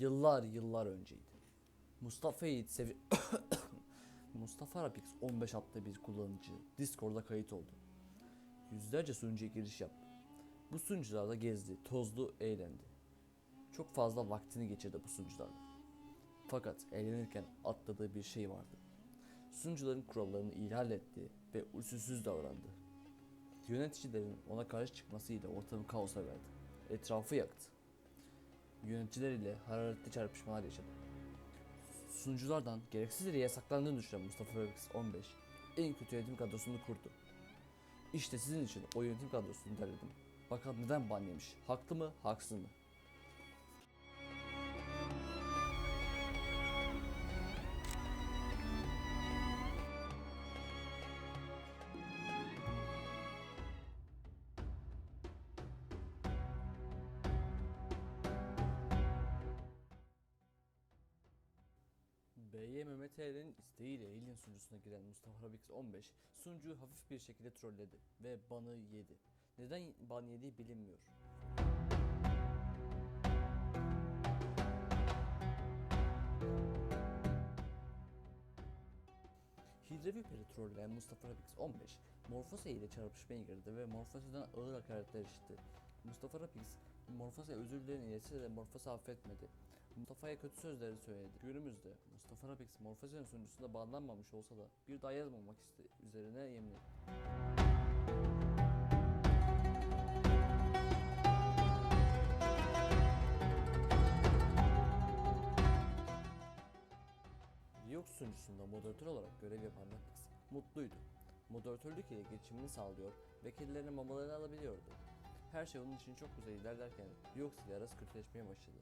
Yıllar yıllar önceydi. Mustafa Yiğit sevi... Mustafa Rapix 15 adlı bir kullanıcı Discord'da kayıt oldu. Yüzlerce sunucuya giriş yaptı. Bu sunucularda gezdi, tozdu, eğlendi. Çok fazla vaktini geçirdi bu sunucularda. Fakat eğlenirken atladığı bir şey vardı. Sunucuların kurallarını ihlal etti ve usulsüz davrandı. Yöneticilerin ona karşı çıkmasıyla ortamı kaosa verdi. Etrafı yaktı. Yöneticiler ile hararetli çarpışmalar yaşadı. Sunuculardan gereksiz yere yasaklandığını düşünen Mustafa Rapix 15 en kötü yönetim kadrosunu kurdu. İşte sizin için o yönetim kadrosunu derledim. Bakalım neden ban yemiş? Haklı mı, haksız mı? BY Mehmet isteğiyle Alien sunucusuna giren Mustafa Rabix 15 sunucuyu hafif bir şekilde trolledi ve banı yedi. Neden ban yediği bilinmiyor. Hidrevi Peri trolleyen Mustafa Rabix 15 Morfose ile çarpışmaya girdi ve Morfose'den ağır hakaretler işitti. Mustafa Rabix Morfose özür dilerini iletse de Morfose affetmedi. Mustafa'ya kötü sözleri söyledi. Günümüzde Mustafa Rapix Morfose'nin sunucusunda banlanmamış olsa da bir daha yazmamak iste- üzerine yemin etti. Riox sunucusunda moderatör olarak görev yapan Rapix mutluydu. Moderatörlük ile geçimini sağlıyor ve kedilerine mamalarını alabiliyordu. Her şey onun için çok güzel ilerlerken Riox ile arası kötüleşmeye başladı.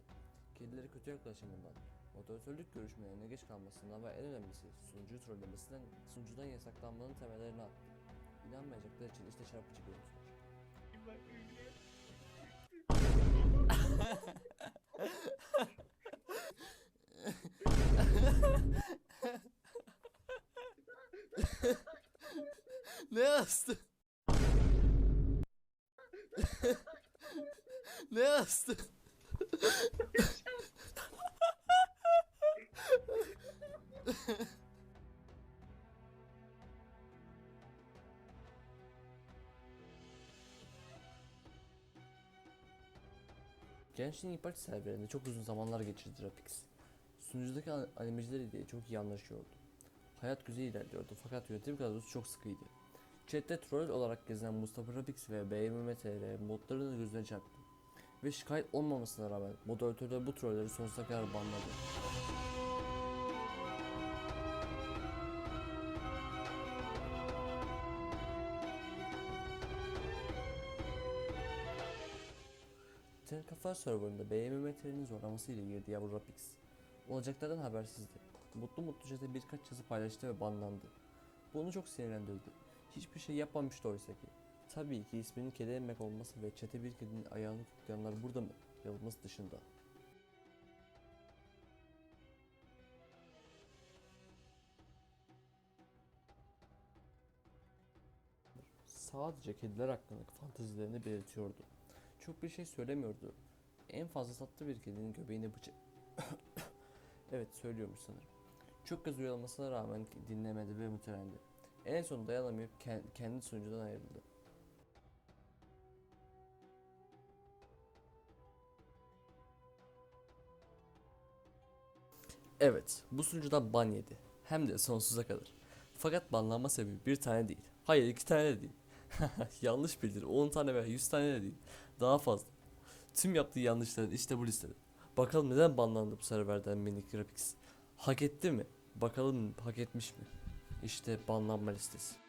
Kedileri kötü yaklaşımından, moderatörlük görüşmelerine geç kalmasından ve en önemlisi sunucuyu trollemesinden sunucudan yasaklanmanın temellerini attı. İnanmayacaklar için işte çarpıcı görüntüler. ne yazdı? ne yazdı? Gençliğin İyi Parti serverinde çok uzun zamanlar geçirdi Rapix. Sunucudaki an- animeciler ile çok iyi anlaşıyordu. Hayat güzel ilerliyordu fakat yönetim kadrosu çok sıkıydı. Chat'te troll olarak gezen Mustafa Rapix ve BMMTR modlarını gözüne çarptı. Ve şikayet olmamasına rağmen moderatörler bu trolleri sonsuza kadar banladı. Ten Kafa serverında BMMTR'nin zorlamasıyla girdi yavru Rapix. Olacaklardan habersizdi. Mutlu mutlu chat'e birkaç yazı paylaştı ve banlandı. Bu onu çok sinirlendirdi. Hiçbir şey yapmamıştı oysa ki. Tabii ki isminin kedi emmek olması ve çete bir kedinin ayağını tutuyanlar burada mı? Yalımız dışında. Sadece kediler hakkındaki fantezilerini belirtiyordu. Çok bir şey söylemiyordu. En fazla sattığı bir kedinin göbeğine bıçak... evet söylüyormuş sanırım. Çok kez uyarılmasına rağmen dinlemedi ve mütelendi. En son dayanamayıp ken- kendi sunucudan ayrıldı. Evet, bu sunucudan ban yedi. Hem de sonsuza kadar. Fakat banlanma sebebi bir tane değil. Hayır iki tane de değil. Yanlış bildir. 10 tane veya 100 tane de değil. Daha fazla. Tüm yaptığı yanlışların işte bu listede. Bakalım neden banlandı bu serverden Minik Graphics? Hak etti mi? Bakalım hak etmiş mi? İşte banlanma listesi.